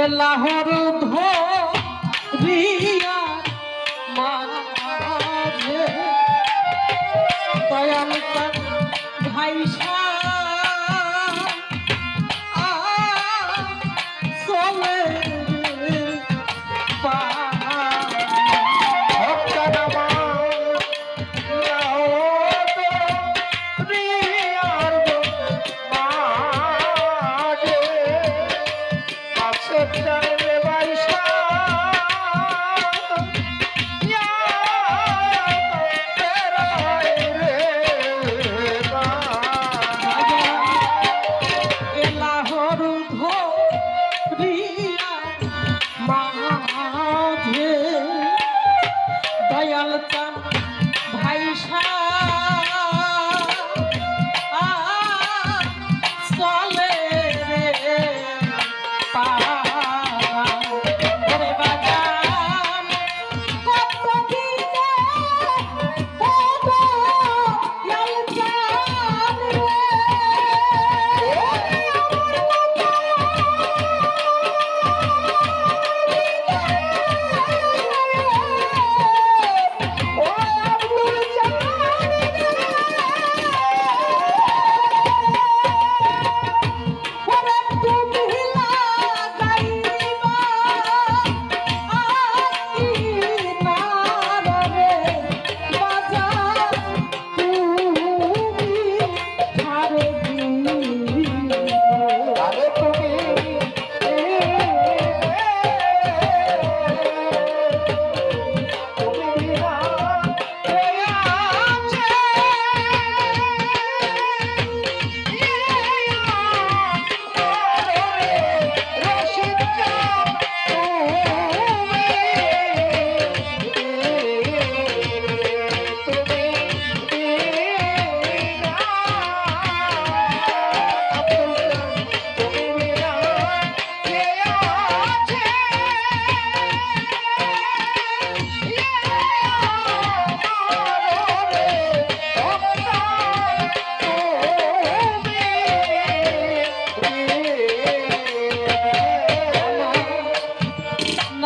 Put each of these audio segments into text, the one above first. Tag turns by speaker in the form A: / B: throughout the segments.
A: এলাহর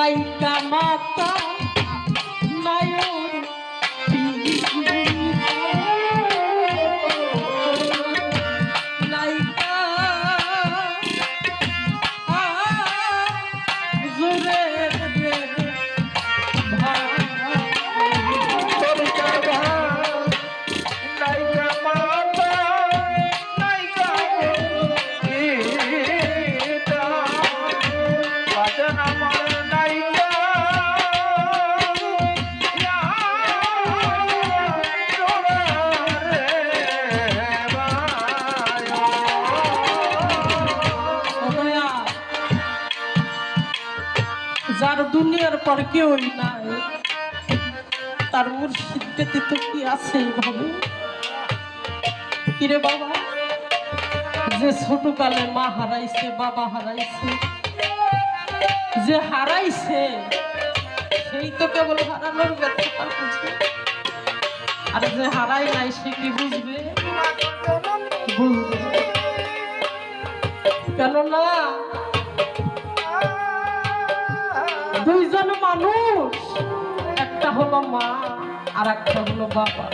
A: Bye. পর কেউই নাই। তার মুর্শিদ পেতে তো কি আছে এইভাবে কিরে বাবা, যে ছোট কালে মা হারাইছে, বাবা হারাইছে, যে হারাইছে, সেই তো কেবল হারানোর ব্যর্থতা বুঝবে আর যে হারাই নাই, সে কি বুঝবে। কেননা হলো মা, আর একটা হলো বাবা।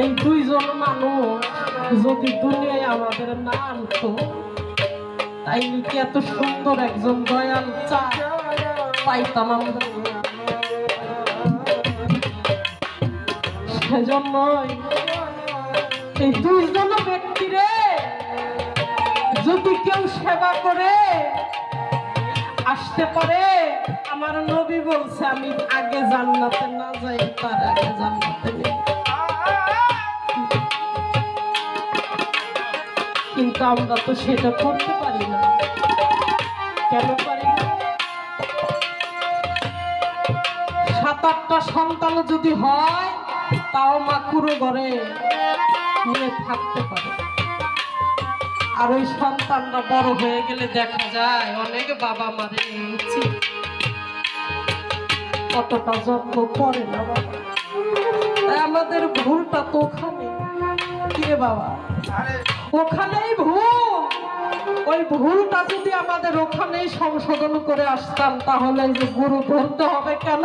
A: এই দুইজন মানুষ যদি দুনিয়ায় আমাদের না আনতো তাই কি এত সুন্দর একজন দয়াল চা পাইতাম আমরা? সেজন্যই এই দুইজন ব্যক্তিরে যদি কেউ সেবা করে আসতে পারে। আমার নবী বলছে, আমি আগে জান্নাতে না যাই, তার আগে জান্নাতে কিন্তু আমরা তো সেটা করতে পারি না। কেন পারি সাত আটটা সন্তান যদি হয়, তাও মা কুড়ো ঘরে নিয়ে থাকতে পারে। আর ওই সন্তানরা বড় হয়ে গেলে দেখা যায়, অনেক বাবা মারে উচিত কতটা যত্ন করে না বাবা। আমাদের ভুলটা তো ওখানে কি বাবা? ওখানেই ভুল। ওই ভুলটা যদি আমাদের ওখানেই সংশোধন করে আসতাম, তাহলে যে গুরু ধরতে হবে কেন?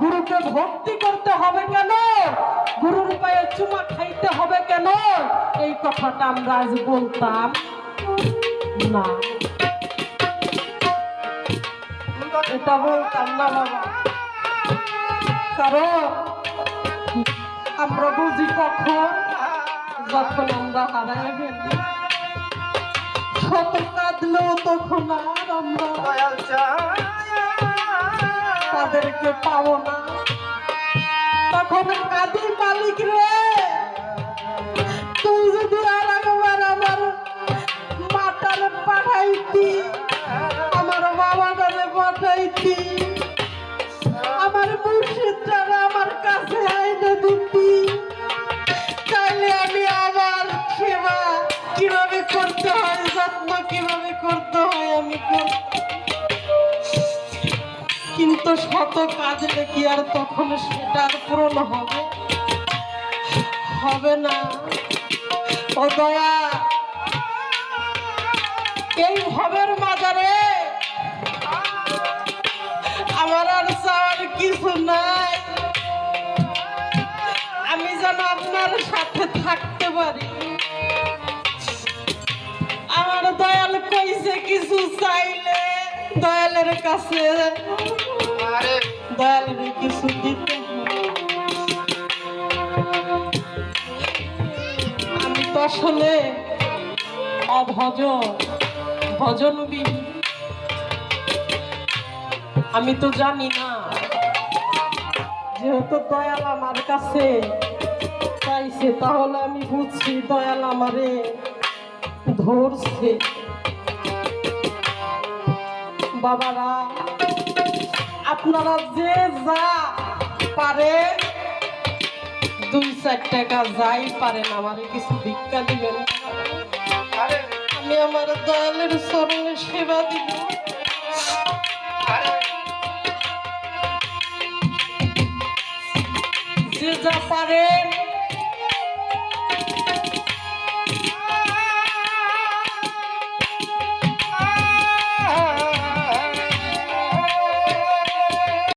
A: গুরুকে ভক্তি করতে হবে কেন? কথাটা আমরা আজ বলতাম। না। এটা বলতাম না বাবা। কারণ আমরা বুঝি কখন যখন আমরা হারায় ফেলি কাঁদলেও তখন আর আমরা তাদেরকে পাবো না। তখন কাঁদি মালিক রে। কিন্তু শত কাজলে কি আর তখন সেটার পূরণ হবে। হবে না। ও দয়া, এই ভবের মাজারে আমার আর চাওয়ার কিছু নাই। আমি যেন আপনার সাথে থাকতে পারি। আমার দয়াল কইছে কিছু চাইলে দয়ালের কাছে আসলে অভজন, ভজনবিহীন। আমি তো জানি না। যেহেতু দয়াল আমার কাছে চাইছে, তাহলে আমি বুঝছি দয়াল আমারে ধরছে। বাবারা আপনারা যে যা পারে, দুই চার টাকা যাই পারেন আমার কিছু ভিক্ষা দিবেন। আমি আমার দয়ালের চরণে সেবা দিব। যে যা পারেন